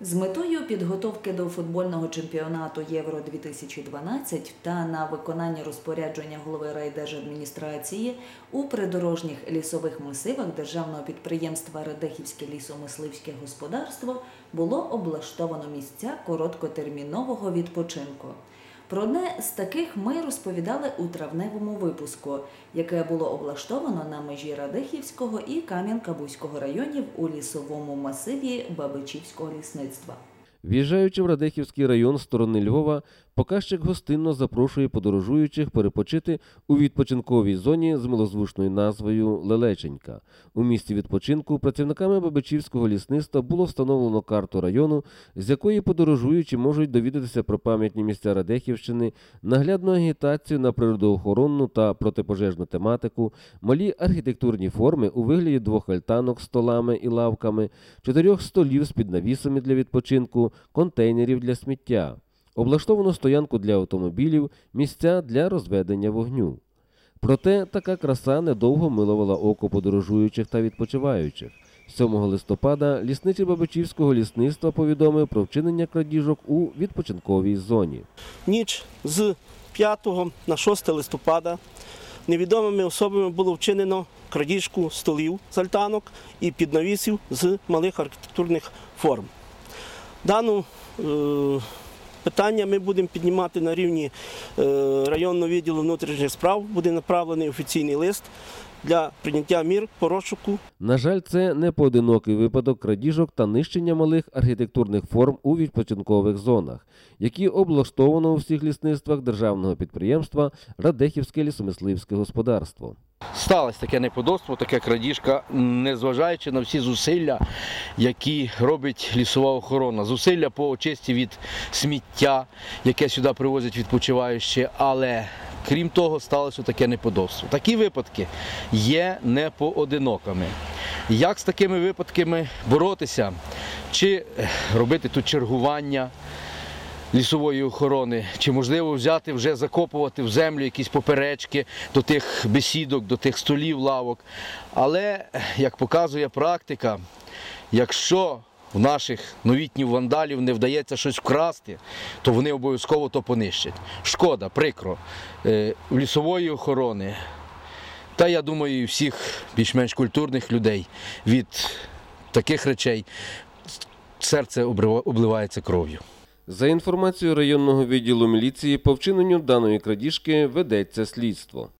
З метою підготовки до футбольного чемпіонату Євро 2012 та на виконання розпорядження голови райдержадміністрації у придорожніх лісових масивах державного підприємства Радехівське лісомисливське господарство було облаштовано місця короткотермінового відпочинку. Про одне з таких ми розповідали у травневому випуску, яке було облаштовано на межі Радехівського і Кам'янка-Бузького районів у лісовому масиві Бабичівського лісництва. В'їжджаючи в Радехівський район сторони Львова, показчик гостинно запрошує подорожуючих перепочити у відпочинковій зоні з милозвучною назвою Лелеченька. У місті відпочинку працівниками Бабичівського лісництва було встановлено карту району, з якої подорожуючі можуть довідатися про пам'ятні місця Радехівщини, наглядну агітацію на природоохоронну та протипожежну тематику, малі архітектурні форми у вигляді двох альтанок з столами і лавками, чотирьох столів з піднавісами для відпочинку, контейнерів для сміття. Облаштовано стоянку для автомобілів, місця для розведення вогню. Проте така краса недовго милувала око подорожуючих та відпочиваючих. 7 листопада лісничий Бабичівського лісництва повідомив про вчинення крадіжок у відпочинковій зоні. ніч з 5 на 6 листопада невідомими особами було вчинено крадіжку столів з альтанок і піднавісів з малих архітектурних форм. Дану е, питання ми будемо піднімати на рівні е, районного відділу внутрішніх справ. Буде направлений офіційний лист для прийняття мір по розшуку На жаль, це не поодинокий випадок крадіжок та нищення малих архітектурних форм у відпочинкових зонах, які облаштовано у всіх лісництвах державного підприємства Радехівське лісомисливське господарство. Сталося таке неподобство, таке крадіжка, незважаючи на всі зусилля, які робить лісова охорона. Зусилля по очисті від сміття, яке сюди привозять відпочиваючі, але крім того, сталося таке неподобство. Такі випадки є непоодинокими. Як з такими випадками боротися? Чи робити тут чергування? Лісової охорони, чи можливо взяти вже закопувати в землю якісь поперечки до тих бесідок, до тих столів, лавок. Але, як показує практика, якщо в наших новітніх вандалів не вдається щось вкрасти, то вони обов'язково то понищать. Шкода, прикро, Е, в лісової охорони. Та я думаю, і всіх більш-менш культурних людей від таких речей серце обливається кров'ю. За інформацією районного відділу міліції, по вчиненню даної крадіжки ведеться слідство.